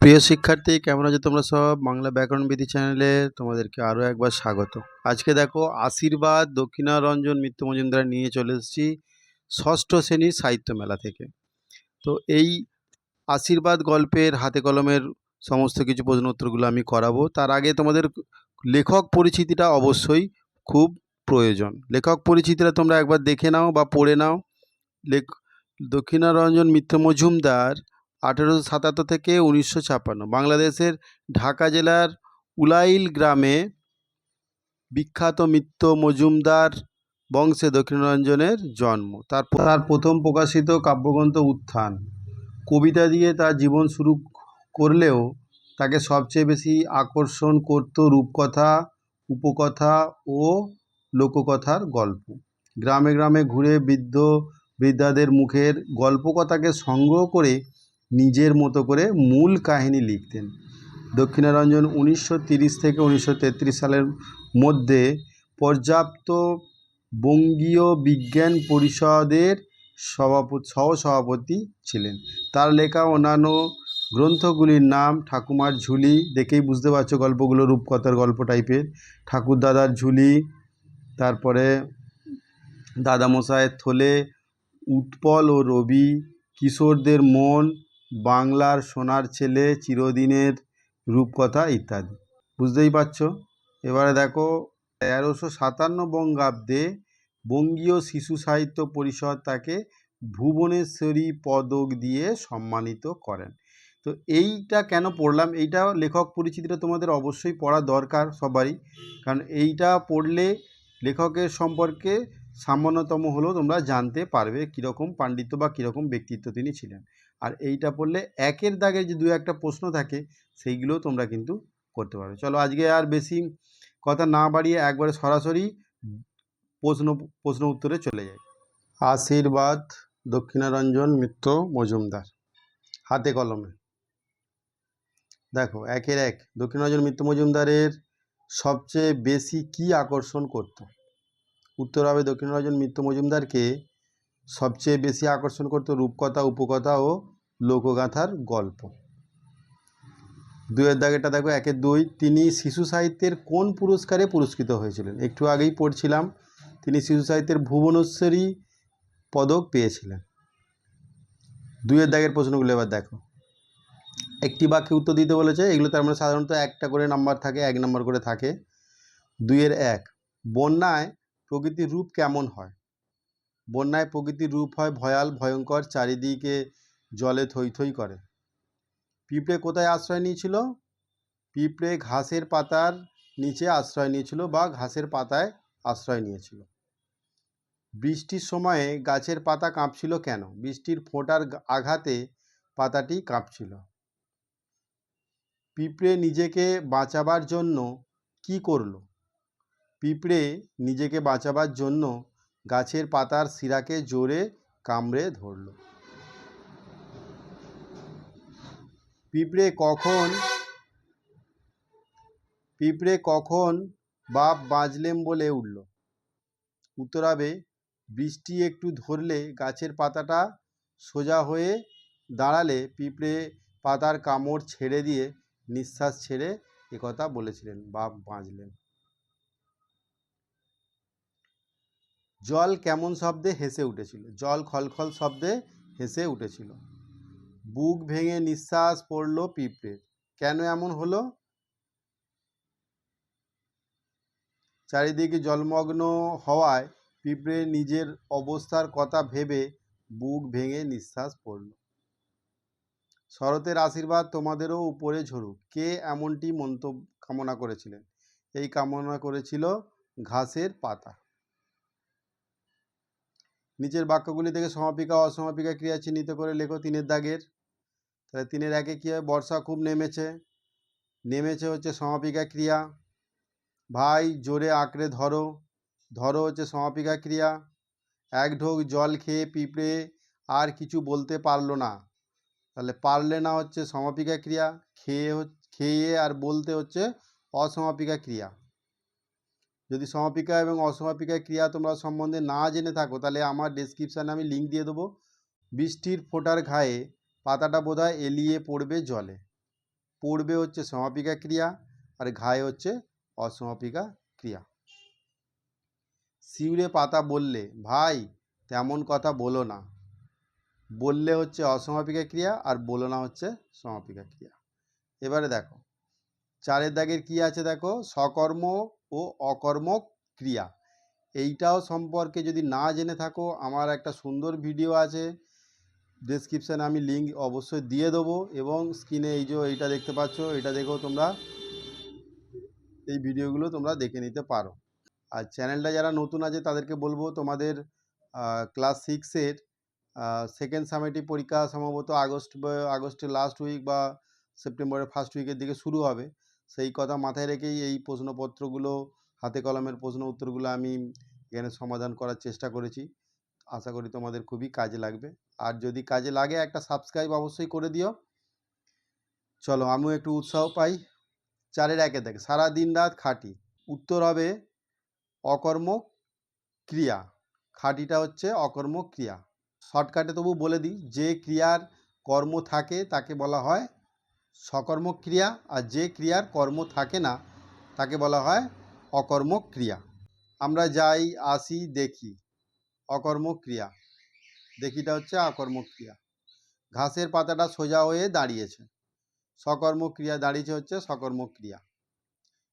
প্রিয় শিক্ষার্থী, কেমন আছো তোমরা সব? বাংলা ব্যাকরণ বিধি চ্যানেলে তোমাদেরকে আরও একবার স্বাগত। আজকে দেখো, আশীর্বাদ দক্ষিণারঞ্জন মিত্র মজুমদার নিয়ে চলে এসেছি ষষ্ঠ শ্রেণির সাহিত্য মেলা থেকে। তো এই আশীর্বাদ গল্পের হাতে কলমের সমস্ত কিছু প্রশ্ন উত্তরগুলো আমি করাবো। তার আগে তোমাদের লেখক পরিচিতিটা অবশ্যই খুব প্রয়োজন। লেখক পরিচিতিটা তোমরা একবার দেখে নাও বা পড়ে নাও। লেখ দক্ষিণারঞ্জন মিত্র মজুমদার আঠেরোশো সাতাত্তর থেকে উনিশশো ছাপ্পান্ন। বাংলাদেশের ঢাকা জেলার উলাইল গ্রামে বিখ্যাত মিত্র মজুমদার বংশে দক্ষিণারঞ্জনের জন্ম। তার তার প্রথম প্রকাশিত কাব্যগ্রন্থ উত্থান। কবিতা দিয়ে তার জীবন শুরু করলেও তাকে সবচেয়ে বেশি আকর্ষণ করত রূপকথা, উপকথা ও লোককথার গল্প। গ্রামে গ্রামে ঘুরে বৃদ্ধ বৃদ্ধাদের মুখের গল্পকথাকে সংগ্রহ করে নিজের মতো করে মূল কাহিনী লিখতেন। দক্ষিণারঞ্জন উনিশশো থেকে উনিশশো তেত্রিশ সালের মধ্যে পর্যাপ্ত বঙ্গীয় বিজ্ঞান পরিষদের সভাপতি, সহসভাপতি ছিলেন। তার লেখা অন্যান্য গ্রন্থগুলির নাম ঠাকুমার ঝুলি দেখেই বুঝতে পারছ গল্পগুলো, রূপকথার গল্প টাইপের। ঠাকুরদাদার ঝুলি, তারপরে দাদামশায়ের থলে, উৎপল ও রবি, কিশোরদের মন বাংলার সোনার ছেলে, চিরদিনের রূপকথা ইত্যাদি। বুঝতেই পারছ? এবারে দেখো, তেরোশো সাতান্ন বঙ্গাব্দে বঙ্গীয় শিশু সাহিত্য পরিষদ তাকে ভুবনেশ্বরী পদক দিয়ে সম্মানিত করেন। তো এইটা কেন পড়লাম? এইটা লেখক পরিচিতিটা তোমাদের অবশ্যই পড়া দরকার সবারই। কারণ এইটা পড়লে লেখকের সম্পর্কে সামান্যতম হলেও তোমরা জানতে পারবে কীরকম পাণ্ডিত্য বা কীরকম ব্যক্তিত্ব তিনি ছিলেন। আর এইটা পড়লে একের দাগে যে দু একটা প্রশ্ন থাকে, সেইগুলোও তোমরা কিন্তু করতে পারবে। চলো আজকে আর বেশি কথা না বাড়িয়ে একবারে সরাসরি প্রশ্ন প্রশ্ন উত্তরে চলে যাই। আশীর্বাদ দক্ষিণারঞ্জন মিত্র মজুমদার, হাতে কলমে। দেখো, একের এক, দক্ষিণারঞ্জন মিত্র মজুমদারের সবচেয়ে বেশি কি আকর্ষণ করত? উত্তর হবে দক্ষিণারঞ্জন মিত্র মজুমদারকে সবচেয়ে বেশি আকর্ষণ করত রূপকথা, উপকথা ও লোকগাথার গল্প। দুয়ের দাগেটা দেখো, একে দুই, তিনি শিশু সাহিত্যের কোন পুরস্কারে পুরস্কৃত হয়েছিলেন? একটু আগেই পড়ছিলাম, তিনি শিশু সাহিত্যের ভুবনেশ্বরী পদক পেয়েছিলেন। দুইয়ের দাগের প্রশ্নগুলো এবার দেখো। একটি বাক্যে উত্তর দিতে বলেছে, এগুলো তার মানে সাধারণত একটা করে নাম্বার থাকে, এক নাম্বার করে থাকে। দুইয়ের এক, বন্যায় প্রকৃতির রূপ কেমন হয়? বন্যায় প্রকৃতির রূপ হয় ভয়াল, ভয়ঙ্কর, চারিদিকে জলে থই থই করে। পিঁপড়ে কোথায় আশ্রয় নিয়েছিল? পিঁপড়ে ঘাসের পাতার নিচে আশ্রয় নিয়েছিল বা ঘাসের পাতায় আশ্রয় নিয়েছিল। বৃষ্টির সময়ে গাছের পাতা কাঁপছিল কেন? বৃষ্টির ফোঁটার আঘাতে পাতাটি কাঁপছিল। পিঁপড়ে নিজেকে বাঁচাবার জন্য কি করল? পিঁপড়ে নিজেকে বাঁচাবার জন্য গাছের পাতার শিরাকে জোরে কামড়ে ধরল। পিঁপড়ে কখন পিঁপড়ে কখন বাপ বাঁচলেম বলে উঠল। উত্তর হবে বৃষ্টি একটু ধরলে গাছের পাতাটা সোজা হয়ে দাঁড়ালে পিঁপড়ে পাতার কামড় ছেড়ে দিয়ে নিঃশ্বাস ছেড়ে একথা বলেছিলেন, বাপ বাঁচলেন। জল কেমন শব্দে হেসে উঠেছিল, জল খলখল শব্দে হেসে উঠেছিল। বুক ভেঙে নিঃশ্বাস পড়ল পিঁপড়ে। কেন এমন হলো? চারিদিকে জলমগ্ন হওয়ায় পিঁপড়ে নিজের অবস্থার কথা ভেবে বুক ভেঙে নিঃশ্বাস পড়ল। শরতের আশীর্বাদ তোমাদেরও উপরে ঝরুক। কে এমনটি মন্তব্য কামনা করেছিলেন? এই কামনা করেছিল ঘাসের পাতা। নিচের বাক্যগুলি থেকে সমাপিকা, অসমাপিকা ক্রিয়া চিহ্নিত করে লেখো তিনের দাগের। তাহলে তিনের একে কী হয়? বর্ষা খুব নেমেছে। নেমেছে হচ্ছে সমাপিকা ক্রিয়া। ভাই, জোরে আঁকড়ে ধরো। ধরো হচ্ছে সমাপিকা ক্রিয়া। এক ঢোক জল খেয়ে পিঁপড়ে আর কিছু বলতে পারল না। তাহলে পারলে না হচ্ছে সমাপিকা ক্রিয়া। খেয়ে খেয়ে আর বলতে হচ্ছে অসমাপিকা ক্রিয়া। যদি সমাপিকা এবং অসমাপিকা ক্রিয়া তোমরা সম্বন্ধে না জেনে থাকো, তাহলে আমার ডেসক্রিপশানে আমি লিঙ্ক দিয়ে দেবো। বৃষ্টির ফোঁটার ঘায়ে পাতাটা বোধহয় এলিয়ে পড়বে জলে। পড়বে হচ্ছে সমাপিকা ক্রিয়া আর ঘায়ে হচ্ছে অসমাপিকা ক্রিয়া। শিউরে পাতা বললে, ভাই, তেমন কথা বলো না। বললে হচ্ছে অসমাপিকা ক্রিয়া আর বলো না হচ্ছে সমাপিকা ক্রিয়া। এবারে দেখো, চারের দাগের কি আছে দেখো? সকর্ম ও অকর্ম ক্রিয়া। এইটাও সম্পর্কে যদি না জেনে থাকো, আমার একটা সুন্দর ভিডিও আছে। ডেসক্রিপশানে আমি লিঙ্ক অবশ্যই দিয়ে দেবো এবং স্ক্রিনে এই যে এইটা দেখতে পাচ্ছ, এটা দেখো তোমরা এই ভিডিওগুলো তোমরা দেখে নিতে পারো। আর চ্যানেলটা যারা নতুন আছে, তাদেরকে বলব তোমাদের ক্লাস সিক্সের সেকেন্ড সামেটিভ পরীক্ষা সম্ভবত আগস্ট আগস্টের লাস্ট উইক বা, সেপ্টেম্বরের ফার্স্ট উইকের দিকে শুরু হবে। সেই কথা মাথায় রেখেই এই প্রশ্নপত্রগুলো, হাতে কলমের প্রশ্ন উত্তরগুলো আমি এখানে সমাধান করার চেষ্টা করেছি। আশা করি তোমাদের খুবই কাজে লাগবে। আর যদি কাজে লাগে একটা সাবস্ক্রাইব অবশ্যই করে দিও। চলো আমিও একটু উৎসাহ পাই। চারের একে দেখ, সারা দিন রাত খাটি। উত্তর হবে অকর্ম ক্রিয়া। খাটিটা হচ্ছে অকর্ম ক্রিয়া। শর্টকাটে তবু বলে দিই, যে ক্রিয়ার কর্ম থাকে তাকে বলা হয় সকর্ম ক্রিয়া আর যে ক্রিয়ার কর্ম থাকে না তাকে বলা হয় অকর্ম ক্রিয়া। আমরা যাই, আসি, দেখি। অকর্ম ক্রিয়া। দেখিটা হচ্ছে অকর্ম ক্রিয়া। ঘাসের পাতাটা সোজা হয়ে দাঁড়িয়েছে। সকর্ম ক্রিয়া দাঁড়িয়েছে হচ্ছে সকর্ম ক্রিয়া।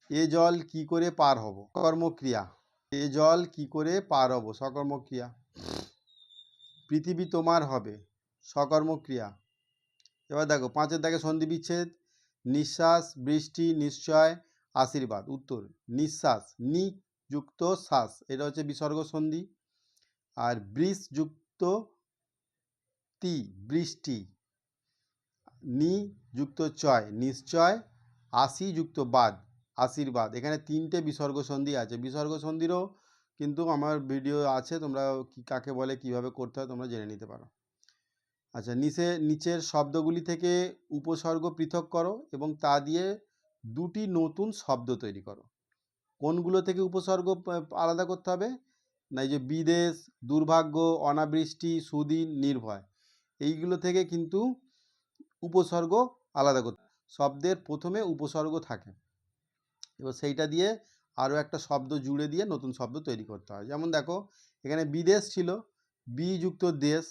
এ জল কি করে পার হব? কর্মক্রিয়া এ জল কি করে পার হব? সকর্মক্রিয়া পৃথিবী তোমার হবে। সকর্মক্রিয়া এবার দেখো, পাঁচের দাগে সন্ধি বিচ্ছেদ, নিঃশ্বাস, বৃষ্টি, নিশ্চয়, আশীর্বাদ। উত্তর, নিঃশ্বাস নি যুক্ত শ্বাস। এটা হচ্ছে বিসর্গ সন্ধি। আর বৃষ যুক্ত তি বৃষ্টি। নি যুক্ত চয়, নিশ্চয় আশি যুক্ত বাদ, আশীর্বাদ। এখানে তিনটে বিসর্গ সন্ধি আছে। বিসর্গ সন্ধিরও কিন্তু আমার ভিডিও আছে, তোমরা কাকে বলে, কীভাবে করতে হয় তোমরা জেনে নিতে পারো। আচ্ছা নিচে, নিচের শব্দগুলি থেকে উপসর্গ পৃথক করো এবং তা দিয়ে দুটি নতুন শব্দ তৈরি করো। কোনগুলো থেকে উপসর্গ আলাদা করতে হবে? এই যে বিদেশ, দুর্ভাগ্য, অনাবৃষ্টি, সুদিন, নির্ভয়, এইগুলো থেকে কিন্তু উপসর্গ আলাদা করতে শব্দের প্রথমে উপসর্গ থাকে। এবার সেইটা দিয়ে আরও একটা শব্দ জুড়ে দিয়ে নতুন শব্দ তৈরি করতে হয়। যেমন দেখো, এখানে বিদেশ ছিল বি যুক্ত দেশ,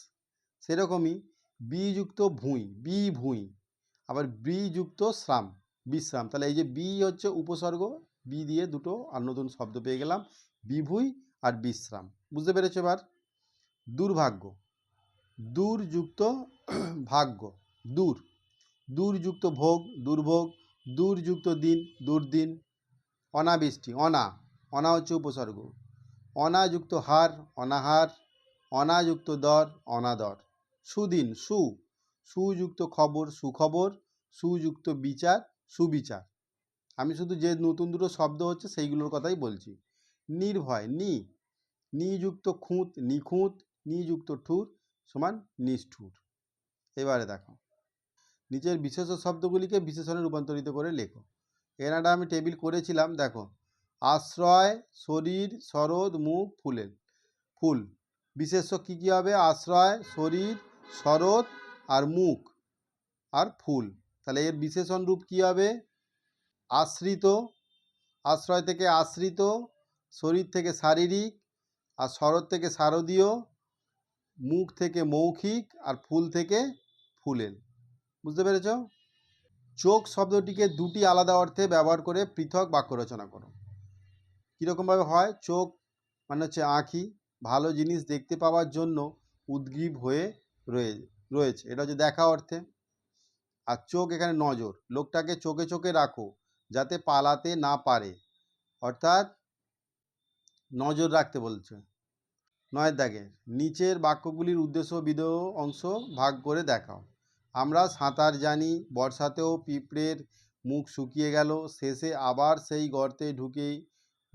সেরকমই বি যুক্ত ভুঁই, বি ভুঁই, আবার বি যুক্ত শ্রাম, বিশ্রাম। তাহলে এই যে বি হচ্ছে উপসর্গ, বি দিয়ে দুটো আর নতুন শব্দ পেয়ে গেলাম, বিভুই আর বিশ্রাম। বুঝতে পেরেছ এবার? দুর্ভাগ্য। দূরযুক্ত ভাগ্য। দূর। দূরযুক্ত ভোগ, দুর্ভোগ, দূরযুক্ত দিন, দুর্দিন, অনাবৃষ্টি, অনা। অনা হচ্ছে উপসর্গ। অনাযুক্ত হার, অনাহার, অনাযুক্ত দর, অনাদর। সুদিন, সু। সুযুক্ত খবর, সুখবর, সুযুক্ত বিচার, সুবিচার। আমি শুধু যে নতুন দুটো শব্দ হচ্ছে সেইগুলোর কথাই বলছি। নির্ভয়, নি। নিযুক্ত খুঁত, নিখুঁত, নিযুক্ত ঠুর সমান নিষ্ঠুর। এবারে দেখো, নিচের বিশেষ শব্দগুলিকে বিশেষণে রূপান্তরিত করে লেখো। এনাটা আমি টেবিল করেছিলাম, দেখো। আশ্রয়, শরীর, শরৎ, মুখ, ফুলের। ফুল। বিশেষ্য কী কী হবে? আশ্রয়, শরীর, শরৎ আর মুখ আর ফুল। তাহলে এর বিশেষণ রূপ কী হবে? আশ্রিত। আশ্রয় থেকে আশ্রিত। শরীর থেকে শারীরিক আর শরৎ থেকে শারদীয়, মুখ থেকে মৌখিক আর ফুল থেকে ফুলেল। বুঝতে পেরেছ? চোখ শব্দটিকে দুটি আলাদা অর্থে ব্যবহার করে পৃথক বাক্য রচনা করো। কীরকমভাবে হয়? চোখ মানে হচ্ছে আঁখি, ভালো জিনিস দেখতে পাওয়ার জন্য উদ্গ্রীব হয়ে রয়ে, রয়েছে। এটা হচ্ছে দেখা অর্থে। আর চোখ এখানে নজর। লোকটাকে চোখে চোখে রাখো, যাতে পালাতে না পারে। অর্থাৎ নজর রাখতে বলছে। নয় দাগে, নিচের বাক্যগুলির উদ্দেশ্য বিধেয় অংশ ভাগ করে দেখাও। আমরা সাঁতার জানি, বর্ষাতেও পিঁপড়ের মুখ শুকিয়ে গেল, শেষে আবার সেই গর্তে ঢুকে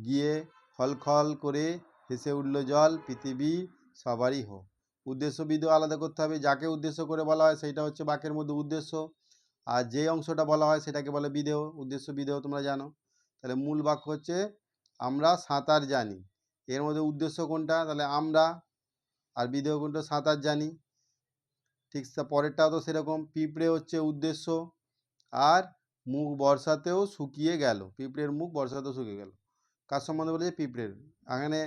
গিয়ে খলখল করে হেসে উঠল, জল, পৃথিবী সবারই হোক। উদ্দেশ্য বিধেয় আলাদা করতে হবে। যাকে উদ্দেশ্য করে বলা হয় সেটা হচ্ছে বাক্যের মধ্যে উদ্দেশ্য। আর যে অংশটা বলা হয় সেটাকে বলে বিধেয়। উদ্দেশ্য বিধেয় তোমরা জানো। তাহলে মূল বাক্য হচ্ছে আমরা সাঁতার জানি। এর মধ্যে উদ্দেশ্য কোনটা? তাহলে আমরা আর বিধেয় কোনটা? সাঁতার জানি। ঠিক পরেরটাও তো সেরকম। পিঁপড়ে হচ্ছে উদ্দেশ্য। আর মুখ বর্ষাতেও শুকিয়ে গেল। পিঁপড়ের মুখ বর্ষাতেও শুকিয়ে গেল। কার সম্বন্ধে বলেছে? পিঁপড়ের। এখানে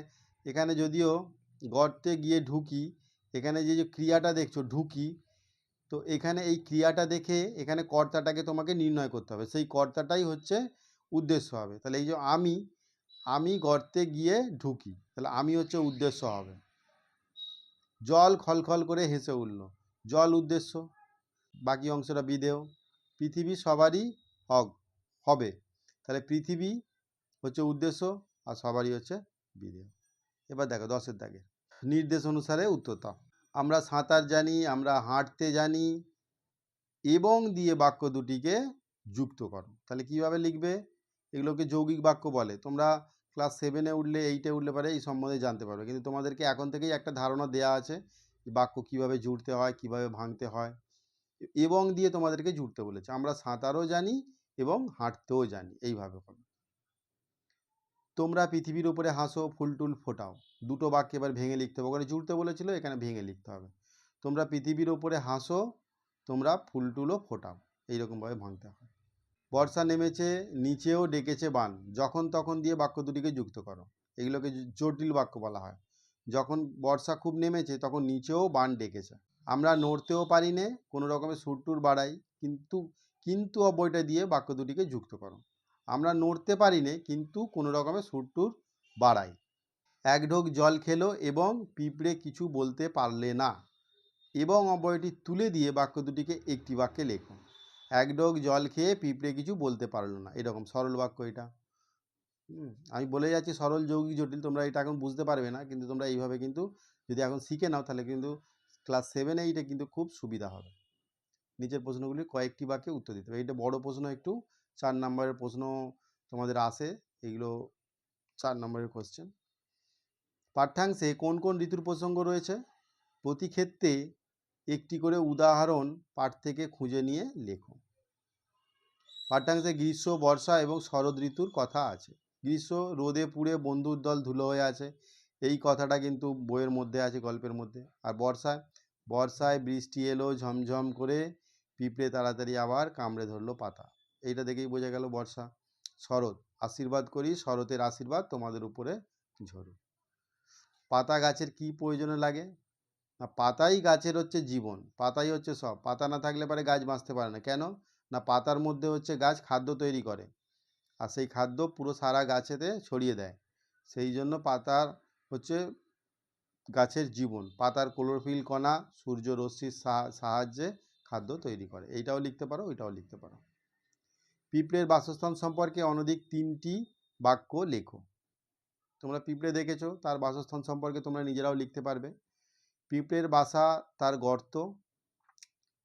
এখানে যদিও গর্তে গিয়ে ঢুকি, এখানে যে যে ক্রিয়াটা দেখছ, ঢুকি, তো এখানে এই ক্রিয়াটা দেখে এখানে কর্তাটাকে তোমাকে নির্ণয় করতে হবে। সেই কর্তাটাই হচ্ছে উদ্দেশ্য হবে। তাহলে এই যে আমি আমি গর্তে গিয়ে ঢুকি, তাহলে আমি হচ্ছে উদ্দেশ্য হবে। জল খলখল করে হেসে উঠল, জল উদ্দেশ্য, বাকি অংশটা বিদেয় পৃথিবী সবারই হক হবে, তাহলে পৃথিবী হচ্ছে উদ্দেশ্য আর সবারই হচ্ছে বিদেয় এবার দেখো দশের দাগে, নির্দেশ অনুসারে উত্তর দাও। আমরা সাঁতার জানি, আমরা হাঁটতে জানি, এবং দিয়ে বাক্য দুটিকে যুক্ত করো। তাহলে কীভাবে লিখবে? এগুলোকে যৌগিক বাক্য বলে। তোমরা ক্লাস সেভেনে উঠলে এইটে উঠলে পারে, এই সম্বন্ধে জানতে পারবে। কিন্তু তোমাদেরকে এখন থেকেই একটা ধারণা দেওয়া আছে যে বাক্য কীভাবে জুড়তে হয়, কীভাবে ভাঙতে হয় এবং দিয়ে তোমাদেরকে জুড়তে বলেছে। আমরা সাঁতারও জানি এবং হাঁটতেও জানি, এইভাবে হবে তোমরা পৃথিবীর উপরে হাসো ফুলটুল ফোটাও। দুটো বাক্য এবার ভেঙে লিখতে হবে। ওখানে জুড়তে বলেছিল, এখানে ভেঙে লিখতে হবে। তোমরা পৃথিবীর উপরে হাসো, তোমরা ফুলটুলও ফোটাও। এইরকমভাবে ভাঙতে হয়। বর্ষা নেমেছে, নিচেও ডেকেছে বান। যখন তখন দিয়ে বাক্য দুটিকে যুক্ত করো। এগুলোকে জটিল বাক্য বলা হয়। যখন বর্ষা খুব নেমেছে, তখন নিচেও বান ডেকেছে। আমরা নড়তেও পারি নে, কোনো রকমের সুরটুর বাড়াই, কিন্তু কিন্তু অবয়টা দিয়ে বাক্য দুটিকে যুক্ত করো। আমরা নড়তে পারি নে, কিন্তু কোনো রকমের সুরটুর বাড়াই। এক ঢোক জল খেলো এবং পিঁপড়ে কিছু বলতে পারলে না। এবং অবয়টি তুলে দিয়ে বাক্য দুটিকে একটি বাক্যে লেখো। এক ডোক জল খেয়ে পিঁপড়ে কিছু বলতে পারল না। এরকম সরল বাক্য এটা। আমি বলে যাচ্ছি সরল, যৌগিক, জটিল, তোমরা এটা এখন বুঝতে পারবে না, কিন্তু তোমরা এইভাবে কিন্তু যদি এখন শিখে নাও, তাহলে কিন্তু ক্লাস সেভেন এইটে কিন্তু খুব সুবিধা হবে। নিচের প্রশ্নগুলি কয়েকটি বাক্যে উত্তর দিতে হবে। এটা বড় প্রশ্ন একটু, চার নম্বরের প্রশ্ন তোমাদের আসে, এগুলো চার নম্বরের কোশ্চেন পাঠ্যাংশে কোন কোন ঋতুর প্রসঙ্গ রয়েছে? প্রতি ক্ষেত্রে একটি করে উদাহরণ পাঠ থেকে খুঁজে নিয়ে লেখো। পাঠ্যাংশে গ্রীষ্ম, বর্ষা এবং শরৎ ঋতুর কথা আছে। গ্রীষ্ম, রোদে পুড়ে বন্ধুর দল ধুলো হয়ে আছে। এই কথাটা কিন্তু বইয়ের মধ্যে আছে, গল্পের মধ্যে। আর বর্ষায় বর্ষায় বৃষ্টি এলো, ঝমঝম করে পিঁপড়ে তাড়াতাড়ি আবার কামড়ে ধরলো পাতা। এইটা দেখেই বোঝা গেল বর্ষা, শরৎ। আশীর্বাদ করি, শরতের আশীর্বাদ তোমাদের উপরে ঝরুক। পাতা গাছের কি প্রয়োজনে লাগে? পাতাই গাছের হচ্ছে জীবন, পাতাই হচ্ছে সব। পাতা না থাকলে পরে গাছ বাঁচতে পারে না। কেন? না পাতার মধ্যে হচ্ছে গাছ খাদ্য তৈরি করে আর সেই খাদ্য পুরো সারা গাছেতে ছড়িয়ে দেয়। সেই জন্য পাতার হচ্ছে গাছের জীবন, পাতার ক্লোরোফিল কণা, সূর্য রশ্মির সাহা- সাহায্যে খাদ্য তৈরি করে। এইটাও লিখতে পারো, ওইটাও লিখতে পারো। পিঁপড়ের বাসস্থান সম্পর্কে অনধিক তিনটি বাক্য লেখো। তোমরা পিঁপড়ে দেখেছ, তার বাসস্থান সম্পর্কে তোমরা নিজেরাও লিখতে পারবে। পিঁপড়ের বাসা তার গর্ত।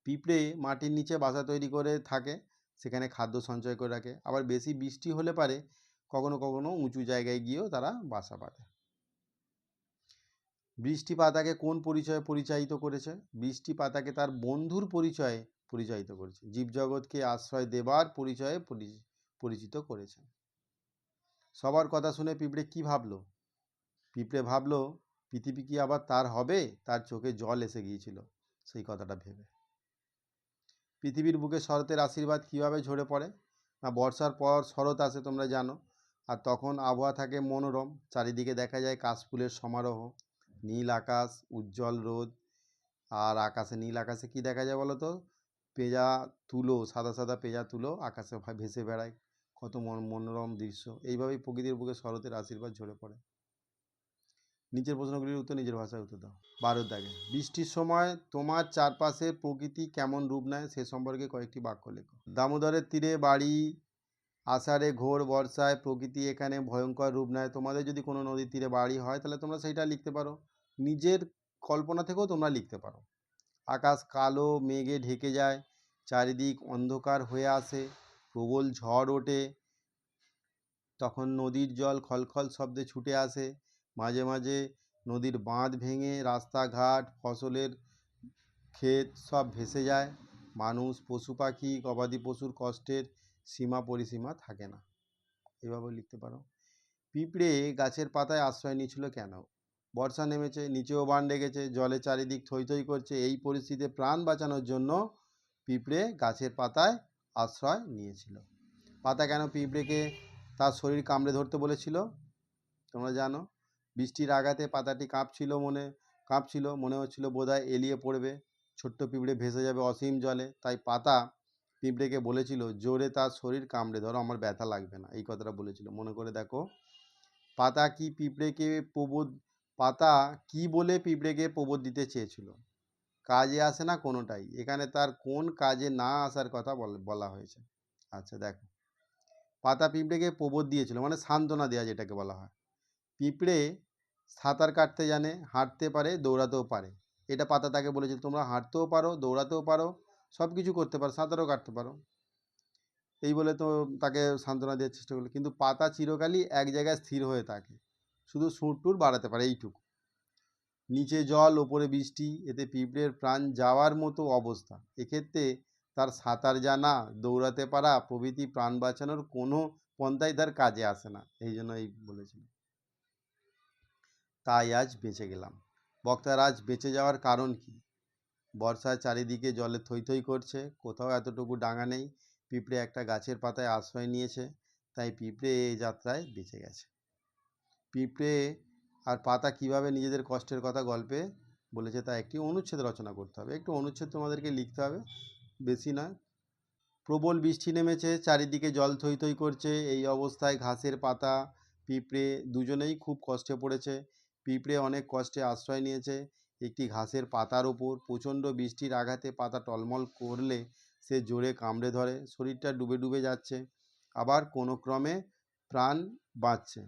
পিঁপড়ে মাটির নিচে বাসা তৈরি করে থাকে, সেখানে খাদ্য সঞ্চয় করে রাখে। আবার বেশি বৃষ্টি হলে পারে, কখনো কখনো উঁচু জায়গায় গিয়েও তারা বাসা বাঁধে। বৃষ্টি পাতাকে কোন পরিচয়ে পরিচালিত করেছে? বৃষ্টি পাতাকে তার বন্ধুর পরিচয়ে পরিচালিত করেছে। জীবজগৎকে আশ্রয় দেবার পরিচয়ে পরি- পরিচিত করেছে। সবার কথা শুনে পিঁপড়ে কি ভাবলো? পিঁপড়ে ভাবলো পৃথিবী কি আবার তার হবে? তার চোখে জল এসে গিয়েছিল, সেই কথাটা ভেবে। পৃথিবীর বুকে শরতের আশীর্বাদ কীভাবে ঝরে পড়ে? না, বর্ষার পর শরৎ আসে তোমরা জানো, আর তখন আবহাওয়া থাকে মনোরম। চারিদিকে দেখা যায় কাশফুলের সমারোহ, নীল আকাশ, উজ্জ্বল রোদ। আর আকাশে, নীল আকাশে কি দেখা যায় বলো তো পেঁজা তুলো, সাদা সাদা পেঁজা তুলো আকাশে ভেসে বেড়ায়। কত মন- মনোরম দৃশ্য। এইভাবেই প্রকৃতির বুকে শরতের আশীর্বাদ ঝরে পড়ে। নিচের প্রশ্নগুলির উত্তর নিজের ভাষায় উত্তর দাও। বারো দাগে, বৃষ্টির সময় তোমার চারপাশে প্রকৃতি কেমন রূপ নেয় সে সম্পর্কে কয়েকটি বাক্য লেখো। দামোদরের তীরে বাড়ি, আষাঢ়ে ঘোর বর্ষায় প্রকৃতি এখানে ভয়ঙ্কর রূপ নেয়। তোমাদের যদি কোনো নদীর তীরে বাড়ি হয়, তাহলে তোমরা সেইটা লিখতে পারো। নিজের কল্পনা থেকেও তোমরা লিখতে পারো। আকাশ কালো, মেঘে ঢেকে যায়, চারিদিক অন্ধকার হয়ে আসে, প্রবল ঝড় ওঠে, তখন নদীর জল খলখল শব্দে ছুটে আসে মাঝে মাঝে নদীর বাঁধ ভেঙে রাস্তাঘাট, ফসলের ক্ষেত সব ভেসে যায়। মানুষ, পশু পাখি, গবাদি পশুর কষ্টের সীমা পরিসীমা থাকে না। এভাবে লিখতে পারো। পিঁপড়ে গাছের পাতায় আশ্রয় নিয়েছিল কেন? বর্ষা নেমেছে, নিচেও বান ডেকেছে জলে চারিদিক থই থই করছে। এই পরিস্থিতিতে প্রাণ বাঁচানোর জন্য পিঁপড়ে গাছের পাতায় আশ্রয় নিয়েছিল। পাতা কেন পিঁপড়েকে তার শরীর কামড়ে ধরতে বলেছিল? তোমরা জানো? বৃষ্টির আঘাতে পাতাটি কাঁপছিল মনে কাঁপছিল, মনে হচ্ছিল বোধহয় এলিয়ে পড়বে। ছোট্ট পিঁপড়ে ভেসে যাবে অসীম জলে। তাই পাতা পিঁপড়েকে বলেছিল, জোরে তার শরীর কামড়ে ধরো, আমার ব্যথা লাগবে না। এই কথাটা বলেছিল। মনে করে দেখো, পাতা কি পিঁপড়েকে প্রবোধ, পাতা কি বলে পিঁপড়েকে প্রবোধ দিতে চেয়েছিল? কাজে আসে না কোনোটাই। এখানে তার কোন কাজে না আসার কথা বলা হয়েছে। আচ্ছা দেখো। পাতা পিঁপড়েকে প্রবোধ দিয়েছিল মানে সান্ত্বনা দেওয়া যেটাকে বলা হয়। পিঁপড়ে সাঁতার কাটতে জানে, হাঁটতে পারে, দৌড়াতেও পারে। এটা পাতা তাকে বলেছিল তোমরা হাঁটতেও পারো, দৌড়াতেও পারো সব কিছু করতে পারো, সাঁতারও কাটতে পারো। এই বলে তো তাকে সান্ত্বনা দেওয়ার চেষ্টা করল। কিন্তু পাতা চিরকালই এক জায়গায় স্থির হয়ে থাকে। শুধু সুর টুর বাড়াতে পারে, এইটুকু। নিচে জল, ওপরে বৃষ্টি, এতে পিঁপড়ের প্রাণ যাওয়ার মতো অবস্থা। এক্ষেত্রে তার সাঁতার জানা, দৌড়াতে পারা প্রভৃতি প্রাণ বাঁচানোর কোনো পন্থাই তার কাজে আসে না। এই জন্য এই বলেছিল। তাই আজ বেঁচে গেলাম। বক্তার আজ বেঁচে যাওয়ার কারণ কি? বর্ষায় চারিদিকে জলে থই থই করছে, কোথাও এতটুকু ডাঙা নেই। পিঁপড়ে একটা গাছের পাতায় আশ্রয় নিয়েছে, তাই পিঁপড়ে এই যাত্রায় বেঁচে গেছে। পিঁপড়ে আর পাতা কীভাবে নিজেদের কষ্টের কথা গল্পে বলেছে তা একটি অনুচ্ছেদ রচনা করতে হবে। একটু অনুচ্ছেদ তোমাদেরকে লিখতে হবে, বেশি নয়। প্রবল বৃষ্টি নেমেছে, চারিদিকে জল থই থই করছে, এই অবস্থায় ঘাসের পাতা, পিঁপড়ে দুজনেই খুব কষ্টে পড়েছে। পিঁপড়ে অনেক কষ্টে আশ্রয় নিয়েছে। একটি ঘাসের পাতার ওপর প্রচণ্ড বৃষ্টির আঘাতে পাতা টলমল করলে সে জোরে কামড়ে ধরে। শরীরটা ডুবে ডুবে যাচ্ছে। আবার কোনো ক্রমে প্রাণ বাঁচছে।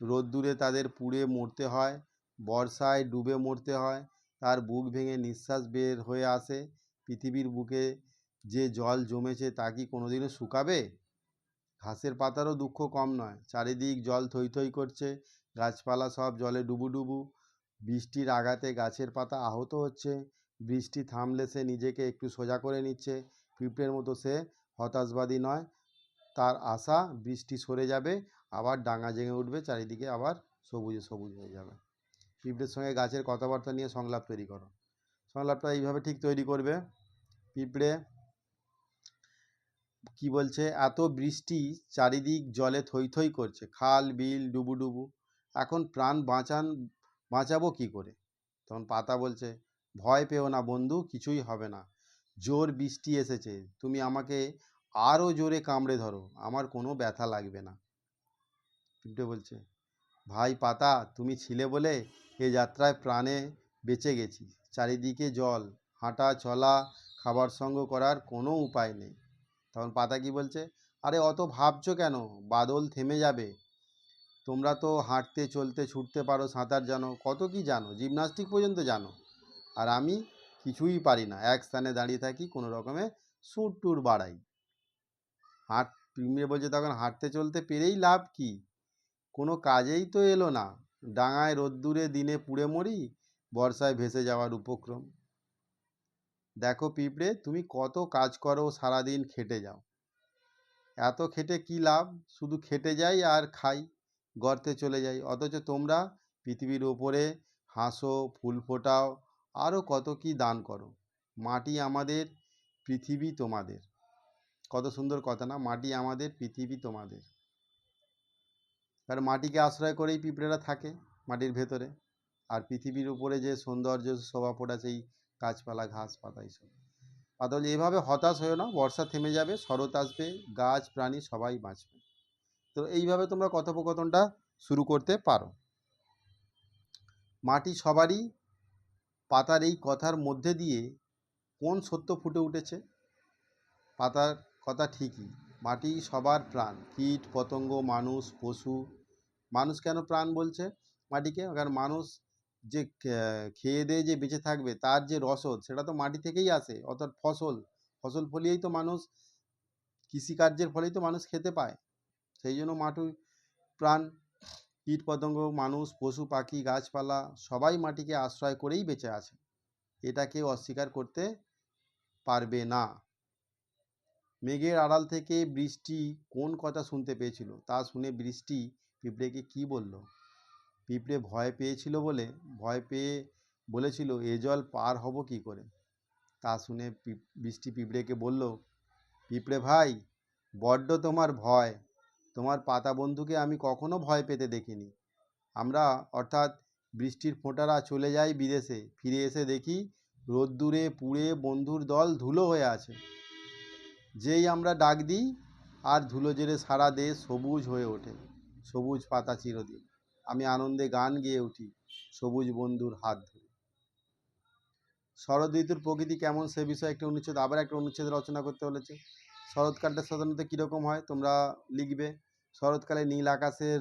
রোদ্দুরে তাদের পুড়ে মরতে হয়, বর্ষায় ডুবে মরতে হয়। তার বুক ভেঙে নিঃশ্বাস বের হয়ে আসে। পৃথিবীর বুকে যে জল জমেছে তা কি কোনোদিনও শুকাবে? ঘাসের পাতারও দুঃখ কম নয়। চারিদিক জল থই থই করছে। গাছপালা সব জলে ডুবু ডুবু। বৃষ্টির আঘাতে গাছের পাতা আহত হচ্ছে। বৃষ্টি থামলে সে নিজেকে একটু সোজা করে নিচ্ছে। পিঁপড়ের মতো সে হতাশবাদী নয়। তার আশা বৃষ্টি সরে যাবে, আবার ডাঙা জেগে উঠবে, চারিদিকে আবার সবুজে সবুজ হয়ে যাবে। পিঁপড়ের সঙ্গে গাছের কথাবার্তা নিয়ে সংলাপ তৈরি করো। সংলাপটা এইভাবে ঠিক তৈরি করবে। পিঁপড়ে কি বলছে? এত বৃষ্টি চারিদিক জলে থই থই করছে। খাল, বিল, ডুবু ডুবু। এখন প্রাণ বাঁচান, বাঁচাবো কি করে? তখন পাতা বলছে, ভয় পেও না বন্ধু, কিছুই হবে না। জোর বৃষ্টি এসেছে, তুমি আমাকে আরও জোরে কামড়ে ধরো, আমার কোনো ব্যথা লাগবে না। পিঁপড়ে বলছে, ভাই পাতা, তুমি ছিলে বলে এ যাত্রায় প্রাণে বেঁচে গেছি। চারিদিকে জল, হাঁটা, চলা, খাবার সঙ্গ করার কোনো উপায় নেই। তখন পাতা কি বলছে, আরে অত ভাবছ কেন? বাদল থেমে যাবে তোমরা তো হাঁটতে, চলতে, ছুটতে পারো সাঁতার জানো, কত কি জানো, জিমনাস্টিক পর্যন্ত জানো। আর আমি কিছুই পারি না, এক স্থানে দাঁড়িয়ে থাকি, কোনো রকমে সুর টুর বাড়াই। হাঁট পিঁমড়ে বলছে তখন হাঁটতে, চলতে পেরেই লাভ কি? কোনো কাজেই তো এলো না, ডাঙায় রোদ্দুরে দিনে পুড়ে মরি, বর্ষায় ভেসে যাওয়ার উপক্রম। দেখো পিঁপড়ে, তুমি কত কাজ করো, সারাদিন খেটে যাও। এত খেটে কি লাভ? শুধু খেটে যাই আর খাই। গর্তে চলে যাই। অথচ তোমরা পৃথিবীর ওপরে হাসো, ফুল ফোটাও আরও কত কি দান করো। মাটি আমাদের পৃথিবী তোমাদের। কত সুন্দর কথা না? মাটি আমাদের পৃথিবী তোমাদের। আর মাটিকে আশ্রয় করেই পিঁপড়েরা থাকে মাটির ভেতরে। আর পৃথিবীর উপরে যে সৌন্দর্য, শোভা ফোটা, সেই গাছপালা, ঘাস পাতা এইসব। পাতা বলছে এভাবে হতাশ হয়েও না। বর্ষা থেমে যাবে, শরৎ আসবে, গাছ, প্রাণী সবাই বাঁচবে। তো এইভাবে তোমরা কথোপকথনটা শুরু করতে পারো। মাটি সবারই পাতার এই কথার মধ্যে দিয়ে কোন সত্য ফুটে উঠেছে? পাতার কথা ঠিকই। মাটি সবার প্রাণ। কীট, পতঙ্গ, মানুষ, পশু। মানুষ কেন প্রাণ বলছে মাটিকে? কারণ মানুষ যে খেয়ে দিয়ে যে বেঁচে থাকবে, তার যে রসদ, সেটা তো মাটি থেকেই আসে। অর্থাৎ ফসল। ফসল ফলিয়েই তো মানুষ কৃষিকার্যের ফলেই তো মানুষ খেতে পায়। সেই জন্য মাটি প্রাণ কীট পতঙ্গ মানুষ, পশু, পাখি, গাছপালা সবাই মাটিকে আশ্রয় করেই বেঁচে আছে। এটা কেউ অস্বীকার করতে পারবে না। মেঘের আড়াল থেকে বৃষ্টি কোন কথা শুনতে পেয়েছিল তা শুনে বৃষ্টি পিঁপড়েকে কি বলল? পিঁপড়ে ভয় পেয়েছিল বলে, ভয় পেয়ে বলেছিল, এ জল পার হব কি করে? তা শুনে বৃষ্টি পিঁপড়েকে বলল, পিঁপড়ে ভাই, বড্ড তোমার ভয়। তোমার পাতা বন্ধুকে আমি কখনো ভয় পেতে দেখিনি। আমরা, অর্থাৎ বৃষ্টির ফোঁটারা চলে যাই বিদেশে, ফিরে এসে দেখি রোদ্দুরে পুড়ে বন্ধুর দল ধুলো হয়ে আছে। যেই আমরা ডাক দিই, আর ধুলো জেরে সারা দেশ সবুজ হয়ে ওঠে, সবুজ পাতা চিরদিন। আমি আনন্দে গান গেয়ে উঠি, সবুজ বন্ধুর হাত ধরে। শরৎ ঋতুর প্রকৃতি কেমন সে বিষয়ে একটা অনুচ্ছেদ, আবার একটা অনুচ্ছেদ রচনা করতে বলেছে শরৎকালটা সাধারণত কীরকম হয়, তোমরা লিখবে? শরৎকালে নীল আকাশের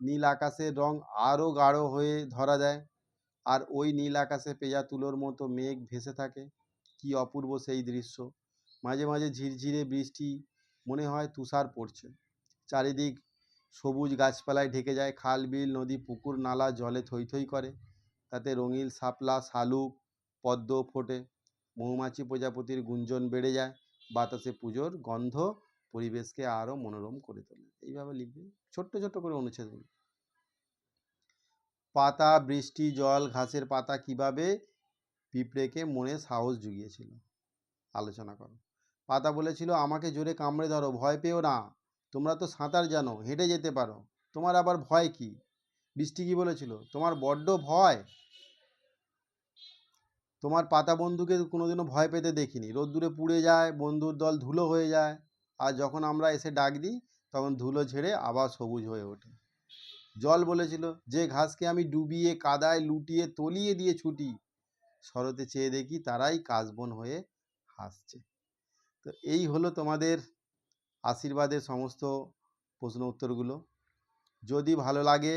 নীল আকাশের রং আরও গাঢ় হয়ে ধরা দেয় আর ওই নীল আকাশে পেঁজা তুলোর মতো মেঘ ভেসে থাকে। কি অপূর্ব সেই দৃশ্য। মাঝে মাঝে ঝিরঝিরে বৃষ্টি, মনে হয় তুষার পড়ছে। চারিদিক সবুজ গাছপালায় ঢেকে যায় খাল, বিল, নদী, পুকুর, নালা, জলে থই থই করে। তাতে রঙিন শাপলা, শালুক, পদ্ম ফোটে। মৌমাছি প্রজাপতির গুঞ্জন বেড়ে যায়। বাতাসে পুজোর গন্ধ পরিবেশকে আরও মনোরম করে তোলে। এইভাবে লিখবে। ছোট্ট ছোট্ট করে অনুচ্ছেদগুলো। পাতা, বৃষ্টি, জল, ঘাসের পাতা কীভাবে পিঁপড়েকে মনে সাহস জুগিয়েছিল? আলোচনা করো। পাতা বলেছিল, আমাকে জোরে কামড়ে ধরো, ভয় পেও না। তোমরা তো সাঁতার জানো, হেঁটে যেতে পারো। তোমার আবার ভয় কি? বৃষ্টি কি বলেছিল? তোমার বড্ড ভয়। তোমার পাতা বন্ধুকে কোনোদিনও ভয় পেতে দেখিনি। রোদ্দুরে পুড়ে যায়, বন্ধুর দল ধুলো হয়ে যায়। আর যখন আমরা এসে ডাক দিই, তখন ধুলো ঝেড়ে আবার সবুজ হয়ে ওঠে। জল বলেছিল, যে ঘাসকে আমি ডুবিয়ে, কাদায় লুটিয়ে, তলিয়ে দিয়ে ছুটি, শরতে চেয়ে দেখি তারাই কাশবন হয়ে হাসছে। তো এই হলো তোমাদের আশীর্বাদের সমস্ত প্রশ্ন উত্তরগুলো। যদি ভালো লাগে,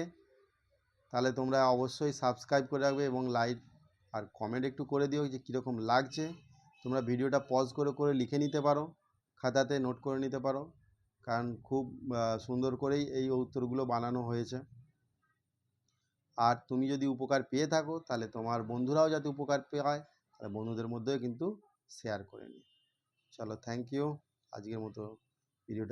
তাহলে তোমরা অবশ্যই সাবস্ক্রাইব করে রাখবে এবং লাইক আর কমেন্ট একটু করে দিও যে কীরকম লাগছে। তোমরা ভিডিওটা পজ করে করে লিখে নিতে পারো। খাতাতে নোট করে নিতে পারো। কারণ খুব সুন্দর করেই এই উত্তরগুলো বানানো হয়েছে। আর তুমি যদি উপকার পেয়ে থাকো, তাহলে তোমার বন্ধুরাও যাতে উপকার পায়, তাহলে বন্ধুদের মধ্যেও কিন্তু শেয়ার করে নিও। চলো থ্যাংক ইউ আজকের মতো ভিডিওটা